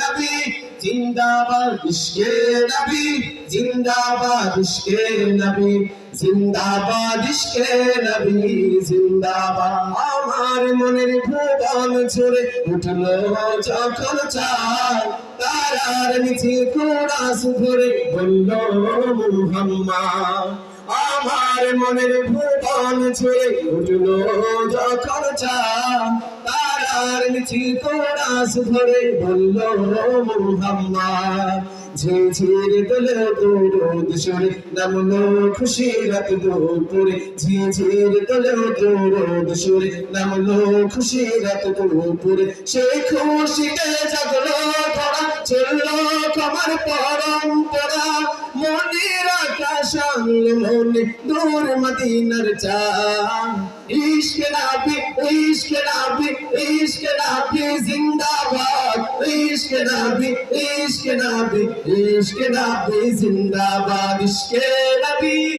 নবী, জিন্দাবাদ ইশকে নবী, জিন্দাবাদ ইশকে নবী, জিন্দাবাদ ইশকে নবী, জিন্দাবাদ। আমার মনের ভুবন ছুড়ে উঠল যখন তারার নিচে বলল, মুহাম্মদ, আমার মনের ভুবন উঠল তারার নিচে কোরাস ধরে বলল মুহাম্মদ ঝিঝির দোলে দৌড় সরে নামলো খুশি রাত দুপুরে ঝিঝির দোলে দৌড় সরে নামলো খুশি রাত দুপুরে সেই খুশিতে জাগলো ধরা চলল কমার পরম্পরা, মনের আকাশ মনে দূর মদিনার চা ইশক নাবি ইশক নাবি জিন্দাবাদ। ইশক নাবি ইশক নাবি ইশক নাবি জিন্দাবাদ ইশকে